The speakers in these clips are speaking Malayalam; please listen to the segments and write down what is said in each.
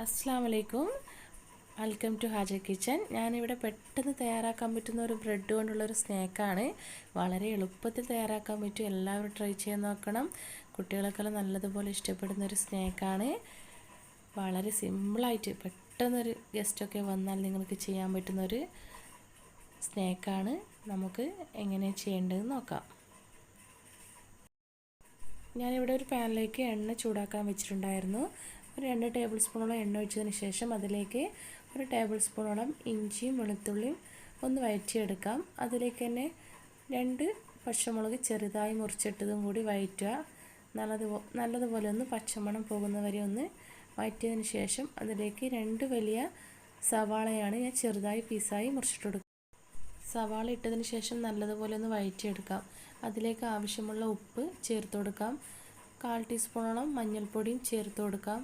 അസ്സാം വലൈക്കും വെൽക്കം ടു ഹാജ കിച്ചൻ ഞാനിവിടെ പെട്ടെന്ന് തയ്യാറാക്കാൻ പറ്റുന്ന ഒരു ബ്രെഡ് കൊണ്ടുള്ളൊരു സ്നാക്കാണ്. വളരെ എളുപ്പത്തിൽ തയ്യാറാക്കാൻ പറ്റും. എല്ലാവരും ട്രൈ ചെയ്യാൻ നോക്കണം. കുട്ടികൾക്കെല്ലാം നല്ലതുപോലെ ഇഷ്ടപ്പെടുന്ന ഒരു സ്നാക്കാണ്. വളരെ സിമ്പിളായിട്ട് പെട്ടെന്നൊരു ഗസ്റ്റൊക്കെ വന്നാൽ നിങ്ങൾക്ക് ചെയ്യാൻ പറ്റുന്നൊരു സ്നാക്കാണ്. നമുക്ക് എങ്ങനെ ചെയ്യേണ്ടതെന്ന് നോക്കാം. ഞാനിവിടെ ഒരു പാനിലേക്ക് എണ്ണ ചൂടാക്കാൻ വെച്ചിട്ടുണ്ടായിരുന്നു. ഒരു രണ്ട് ടേബിൾ സ്പൂണോളം എണ്ണ ഒഴിച്ചതിന് ശേഷം അതിലേക്ക് ഒരു ടേബിൾ സ്പൂണോളം ഇഞ്ചിയും വെളുത്തുള്ളിയും ഒന്ന് വഴറ്റിയെടുക്കാം. അതിലേക്ക് തന്നെ രണ്ട് പച്ചമുളക് ചെറുതായി മുറിച്ചിട്ടതും കൂടി വഴറ്റുക. നല്ലത് നല്ലതുപോലെ ഒന്ന് പച്ചമണം പോകുന്നവരെ ഒന്ന് വഴറ്റിയതിന് ശേഷം അതിലേക്ക് രണ്ട് വലിയ സവാളയാണ് ഞാൻ ചെറുതായി പീസായി മുറിച്ചിട്ടെടുക്കുക. സവാള ഇട്ടതിന് ശേഷം നല്ലതുപോലെ ഒന്ന് വഴറ്റിയെടുക്കാം. അതിലേക്ക് ആവശ്യമുള്ള ഉപ്പ് ചേർത്ത് കൊടുക്കാം. കാൽ ടീസ്പൂണോളം മഞ്ഞൾപ്പൊടിയും ചേർത്ത് കൊടുക്കാം.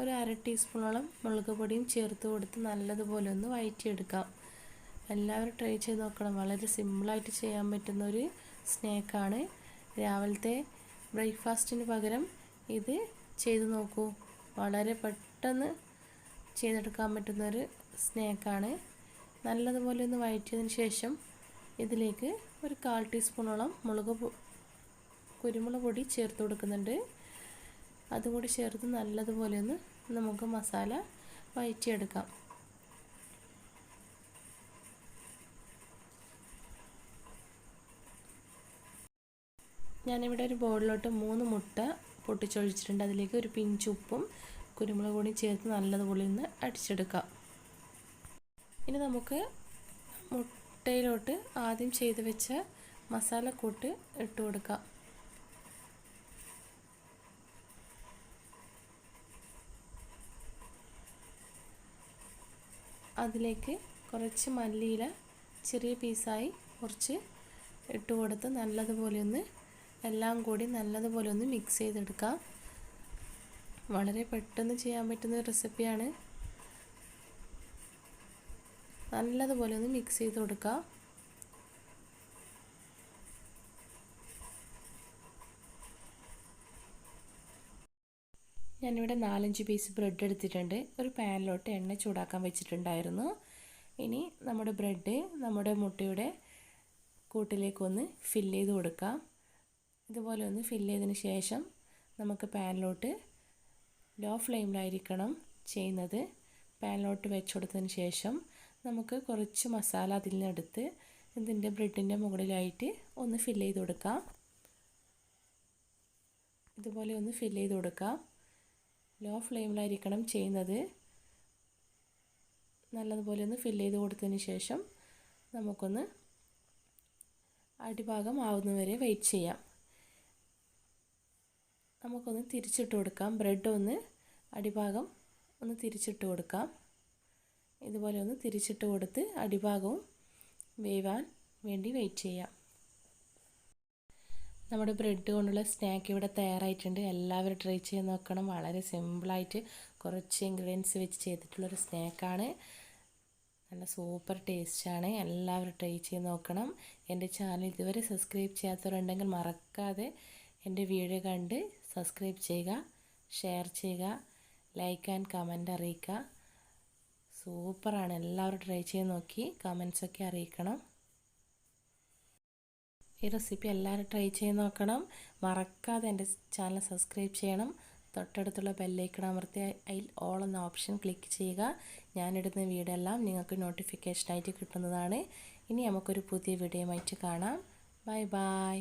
ഒരു അര ടീസ്പൂണോളം മുളക് പൊടിയും ചേർത്ത് കൊടുത്ത് നല്ലതുപോലെ ഒന്ന് വഴറ്റിയെടുക്കാം എല്ലാവരും ട്രൈ ചെയ്ത് നോക്കണം. വളരെ സിമ്പിളായിട്ട് ചെയ്യാൻ പറ്റുന്ന ഒരു സ്നാക്കാണ്. രാവിലത്തെ ബ്രേക്ക്ഫാസ്റ്റിന് പകരം ഇത് ചെയ്ത് നോക്കൂ. വളരെ പെട്ടെന്ന് ചെയ്തെടുക്കാൻ പറ്റുന്നൊരു സ്നാക്കാണ്. നല്ലതുപോലെ ഒന്ന് വഴറ്റിയതിന് ശേഷം ഇതിലേക്ക് ഒരു കാൽ ടീസ്പൂണോളം മുളക് കുരുമുളക് പൊടി ചേർത്ത് കൊടുക്കുന്നുണ്ട്. അതും കൂടി ചേർത്ത് നല്ലതുപോലെ ഒന്ന് നമുക്ക് മസാല വഴറ്റിയെടുക്കാം. ഞാനിവിടെ ഒരു ബോളിലോട്ട് മൂന്ന് മുട്ട പൊട്ടിച്ചൊഴിച്ചിട്ടുണ്ട്. അതിലേക്ക് ഒരു പിഞ്ചുപ്പും കുരുമുളക് പൊടിയും ചേർത്ത് നല്ലതുപോലെ ഒന്ന് അടിച്ചെടുക്കാം. ഇനി നമുക്ക് മുട്ടയിലോട്ട് ആദ്യം ചെയ്ത് വെച്ച മസാല കൂട്ട് ഇട്ട് കൊടുക്കാം അതിലേക്ക് കുറച്ച് മല്ലിയില ചെറിയ പീസായി കുറച്ച് ഇട്ട് കൊടുത്ത് നല്ലതുപോലെ ഒന്ന് എല്ലാം കൂടി നല്ലതുപോലെ ഒന്ന് മിക്സ് ചെയ്തെടുക്കാം. വളരെ പെട്ടെന്ന് ചെയ്യാൻ പറ്റുന്ന റെസിപ്പിയാണ് നല്ലതുപോലെ ഒന്ന് മിക്സ് ചെയ്ത് കൊടുക്കാം. ഞാനിവിടെ നാലഞ്ച് പീസ് ബ്രെഡ് എടുത്തിട്ടുണ്ട്. ഒരു പാനിലോട്ട് എണ്ണ ചൂടാക്കാൻ വെച്ചിട്ടുണ്ടായിരുന്നു. ഇനി നമ്മുടെ ബ്രെഡ് നമ്മുടെ മുട്ടയുടെ കൂട്ടിലേക്കൊന്ന് ഫില്ല് ചെയ്ത് കൊടുക്കാം. ഇതുപോലെ ഒന്ന് ഫില്ല് ചെയ്തതിന് ശേഷം നമുക്ക് പാനിലോട്ട് ലോ ഫ്ലെയിമിലായിരിക്കണം ചെയ്യുന്നത്. പാനിലോട്ട് വെച്ച് കൊടുത്തതിന് ശേഷം നമുക്ക് കുറച്ച് മസാല അതിൽ നിന്നെടുത്ത് ഇതിന്റെ ബ്രെഡിന്റെ മുകളിലായിട്ട് ഒന്ന് ഫില്ല് ചെയ്ത് കൊടുക്കാം. ഇതുപോലെ ഒന്ന് ഫില്ല് ചെയ്ത് കൊടുക്കാം. ലോ ഫ്ലെയിമിലായിരിക്കണം ചെയ്യുന്നത്. നല്ലതുപോലെ ഒന്ന് ഫില്ല് ചെയ്ത് കൊടുത്തതിന് ശേഷം നമുക്കൊന്ന് അടിഭാഗം ആവുന്നവരെ വെയിറ്റ് ചെയ്യാം. നമുക്കൊന്ന് തിരിച്ചിട്ട് കൊടുക്കാം. ബ്രെഡ് ഒന്ന് അടിഭാഗം ഒന്ന് തിരിച്ചിട്ട് കൊടുക്കാം. ഇതുപോലെ ഒന്ന് തിരിച്ചിട്ട് കൊടുത്ത് അടിഭാഗവും വേവാൻ വേണ്ടി വെയിറ്റ് ചെയ്യാം. നമ്മുടെ ബ്രെഡ് കൊണ്ടുള്ള സ്നാക്ക് ഇവിടെ തയ്യാറായിട്ടുണ്ട്. എല്ലാവരും ട്രൈ ചെയ്ത് നോക്കണം. വളരെ സിമ്പിളായിട്ട് കുറച്ച് ഇൻഗ്രീഡിയൻസ് വെച്ച് ചെയ്തിട്ടുള്ളൊരു സ്നാക്കാണ്. നല്ല സൂപ്പർ ടേസ്റ്റാണ്. എല്ലാവരും ട്രൈ ചെയ്ത് നോക്കണം. എന്റെ ചാനൽ ഇതുവരെ സബ്സ്ക്രൈബ് ചെയ്യാത്തവരുണ്ടെങ്കിൽ മറക്കാതെ എന്റെ വീഡിയോ കണ്ട് സബ്സ്ക്രൈബ് ചെയ്യുക ഷെയർ ചെയ്യുക ലൈക്ക് ആൻഡ് കമന്റ് അറിയിക്കുക. സൂപ്പറാണ്. എല്ലാവരും ട്രൈ ചെയ്ത് നോക്കി കമൻസൊക്കെ അറിയിക്കണം. ഈ റെസിപ്പി എല്ലാവരും ട്രൈ ചെയ്ത് നോക്കണം. മറക്കാതെ എന്റെ ചാനൽ സബ്സ്ക്രൈബ് ചെയ്യണം. തൊട്ടടുത്തുള്ള ബെല്ലൈക്കൺ അമർത്തി അതിൽ ഓൾ എന്ന ഓപ്ഷൻ ക്ലിക്ക് ചെയ്യുക. ഞാനിടുന്ന വീഡിയോ എല്ലാം നിങ്ങൾക്ക് നോട്ടിഫിക്കേഷനായിട്ട് കിട്ടുന്നതാണ്. ഇനി നമുക്കൊരു പുതിയ വീഡിയോ ആയിട്ട് കാണാം. Bye bye.